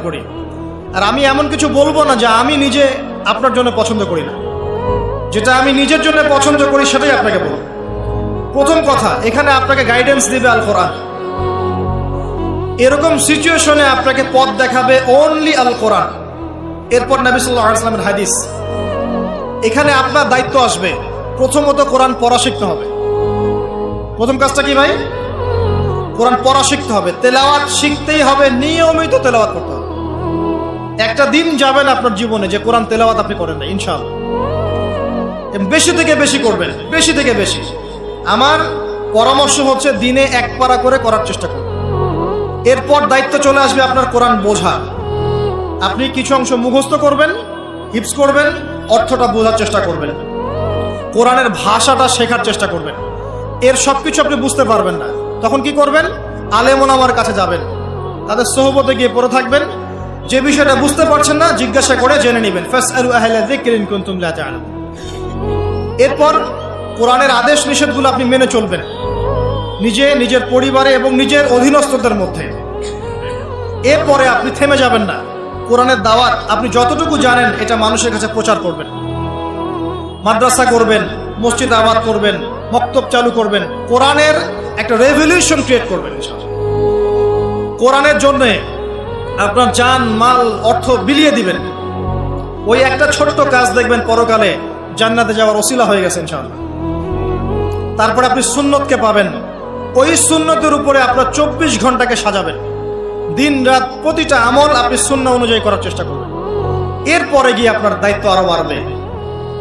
করি। আর আমি এমন কিছু বলব না যা আমি নিজে আপনার জন্য পছন্দ করি না। যেটা আমি নিজের জন্য পছন্দ করি সেটাই আপনাকে বলব। প্রথম কথা, এখানে আপনাকে গাইডেন্স দিবে আল কোরআন। এরকম সিচুয়েশনে আপনাকে পথ দেখাবে অনলি আল কোরআন। এরপর নবী হাদিস। এখানে আপনার দায়িত্ব আসবে, প্রথমত কোরআন পড়া শিখতে হবে। প্রথম কাজটা কি ভাই? কোরআন পড়া শিখতে হবে। তেলাওয়াত শিখতেই হবে, নিয়মিত তেলাওয়াত করতে হবে। একটা দিন যাবেন আপনার জীবনে যে কোরআন তেলাওয়াত আপনি করেন না, ইনশাআল্লাহ। এবং বেশি থেকে বেশি করবেন, বেশি থেকে বেশি। আমার পরামর্শ হচ্ছে দিনে এক পারা করে করার চেষ্টা করুন। এরপর দায়িত্ব চলে আসবে আপনার কোরআন বোঝা। আপনি কিছু অংশ মুখস্থ করবেন হিপস করবেন, অর্থটা বোঝার চেষ্টা করবেন। কোরআনের ভাষাটা শেখার চেষ্টা করবেন। এর সব কিছু আপনি বুঝতে পারবেন না। তখন কি করবেন? আলেমন আমার কাছে যাবেন। তাদের সহবতে গিয়ে পড়ে থাকবেন। যে বিষয়টা বুঝতে পারছেন না, জিজ্ঞাসা করে জেনে নেবেন। এরপর কোরআনের আদেশ নিষেধগুলো আপনি মেনে চলবেন। নিজে, নিজের পরিবারে এবং নিজের অধীনস্থদের মধ্যে। এরপরে আপনি থেমে যাবেন না। কোরআনের দাওয়াত আপনি যতটুকু জানেন, এটা মানুষের কাছে প্রচার করবেন। মাদ্রাসা করবেন, মসজিদ আবাদ করবেন, মক্তব চালু করবেন। কোরআনের একটা রেভলিউশন ক্রিয়েট করবেন। কোরআনের জন্যে আপনার জান, মাল, অর্থ বিলিয়ে দিবেন। ওই একটা ছোট্ট কাজ দেখবেন পরকালে জান্নাতে যাওয়ার অসিলা হয়ে গেছে, ইনশাআল্লাহ। তারপরে আপনি সুন্নতকে পাবেন। ওই সুন্নতের উপরে আপনার চব্বিশ ঘন্টাকে সাজাবেন। দিন, রাত, প্রতিটা আমল আপনি শূন্য অনুযায়ী করার চেষ্টা করবেন। এরপরে গিয়ে আপনার দায়িত্ব আরও বাড়বে।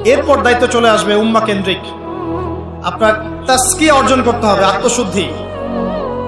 এরপর দায়িত্ব চলে আসবে উম্মা কেন্দ্রিক আপনার তাস্কি অর্জন করতে হবে, আত্মশুদ্ধি।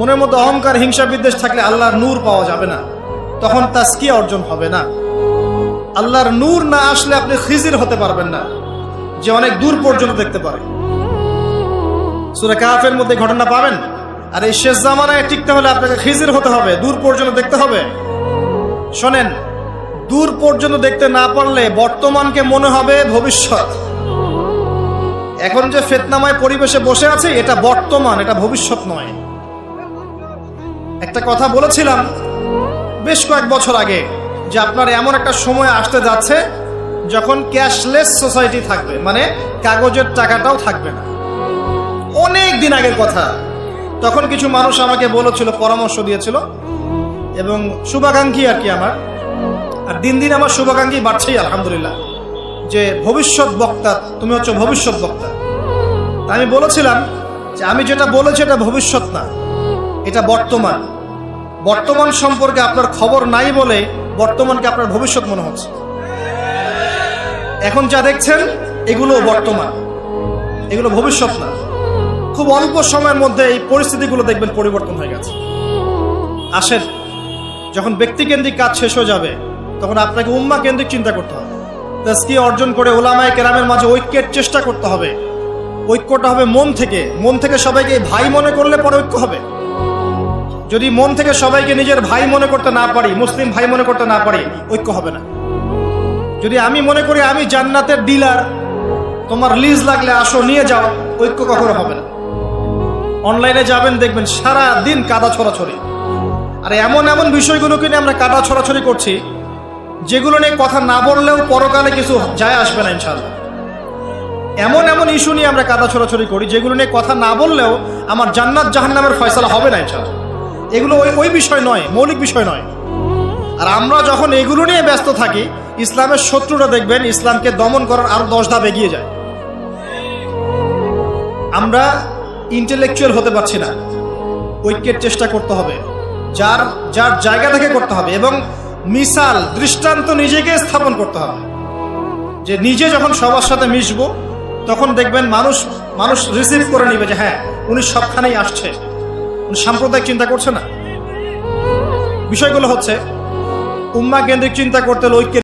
মনের মধ্যে অহংকার, হিংসা, বিদ্বেষ থাকলে আল্লাহর নূর পাওয়া যাবে না। তখন তাস্কিয়া অর্জন হবে না। আল্লাহর নূর না আসলে আপনি খিজির হতে পারবেন না, যে অনেক দূর পর্যন্ত দেখতে পারে। সুরে কাফের মধ্যে ঘটনা পাবেন? আর এই শেষ জামানায় টিকতে হলে আপনাকে খিজির হতে হবে, দূর পর্যন্ত দেখতে হবে। শোনেন, দূর পর্যন্ত দেখতে না পারলে বর্তমানকে মনে হবে ভবিষ্যৎ। এখন যে ফেতনাময় পরিবেশে বসে আছে, এটা বর্তমান, এটা ভবিষ্যৎ নয়। একটা কথা বলেছিলাম বেশ কয়েক বছর আগে যে আপনার এমন একটা সময় আসতে যাচ্ছে যখন ক্যাশলেস সোসাইটি থাকবে মানে কাগজের টাকাটাও থাকবে না। অনেক দিন আগের কথা। তখন কিছু মানুষ আমাকে বলেছিল, পরামর্শ দিয়েছিল, এবং শুভাকাঙ্ক্ষী আর কি আমার। আর দিন দিন আমার শুভাকাঙ্ক্ষী বাড়ছেই, আলহামদুলিল্লাহ। যে ভবিষ্যৎ বক্তা, তুমি হচ্ছে ভবিষ্যৎ বক্তা। আমি বলেছিলাম যে আমি যেটা বলেছি, এটা ভবিষ্যৎ না। এটা বর্তমান। বর্তমান সম্পর্কে আপনার খবর নাই বলে বর্তমানকে আপনার ভবিষ্যৎ মনে হচ্ছে। এখন যা দেখছেন, এগুলো বর্তমান। এগুলো ভবিষ্যৎ না। খুব অল্প সময়ের মধ্যে এই পরিস্থিতিগুলো দেখবেন পরিবর্তন হয়ে গেছে। আসেন, যখন ব্যক্তিকেন্দ্রিক কাজ শেষ হয়ে যাবে, তখন আপনাকে উম্মা কেন্দ্রিক চিন্তা করতে হবে। তাস্কি অর্জন করে ওলামায় কেরামের মাঝে ঐক্যের চেষ্টা করতে হবে। ঐক্যটা হবে মন থেকে। মন থেকে সবাইকে ভাই মনে করলে পরে ঐক্য হবে। যদি মন থেকে সবাইকে নিজের ভাই মনে করতে না পারি, মুসলিম ভাই মনে করতে না পারি, ঐক্য হবে না। যদি আমি মনে করি আমি জান্নাতের ডিলার তোমার লিজ লাগলে আসো, নিয়ে যাও, ঐক্য কখনো হবে না। অনলাইনে যাবেন, দেখবেন সারা দিন কাদা ছড়াছড়ি। আর এমন এমন বিষয়গুলোকে নিয়ে আমরা কাদা ছড়াছড়ি করছি, যেগুলো নিয়ে কথা না বললেও পরকালে কিছু যায় আসবে না ইনশাল্লাহ এমন এমন ইস্যু নিয়ে আমরা কাদা ছড়াছড়ি করি, যেগুলো নিয়ে কথা না বললেও আমার জান্নাত জাহান্নামের ফয়সালা হবে না ইনশাল্লাহ এগুলো ওই ওই বিষয় নয়, মৌলিক বিষয় নয়। আর আমরা যখন এগুলো নিয়ে ব্যস্ত থাকি, ইসলামের শত্রুরা দেখবেন ইসলামকে দমন করার আরও দশ ধাপ এগিয়ে যায়। আমরা ইন্টেলেকচুয়াল হতে পারছি না। ঐক্যের চেষ্টা করতে হবে। যার যার জায়গা থেকে করতে হবে এবং মিসাল, দৃষ্টান্ত নিজেকে স্থাপন করতে হবে। যে নিজে যখন সবার সাথে মিশবো, তখন দেখবেন মানুষ মানুষ রিসিভ করে নিবে যে হ্যাঁ উনি সবখানেই আসছে। সাম্প্রদায়িক চিন্তা করছে না? বিষয়গুলো হচ্ছে উম্মা কেন্দ্রিক চিন্তা করতে ঐক্যের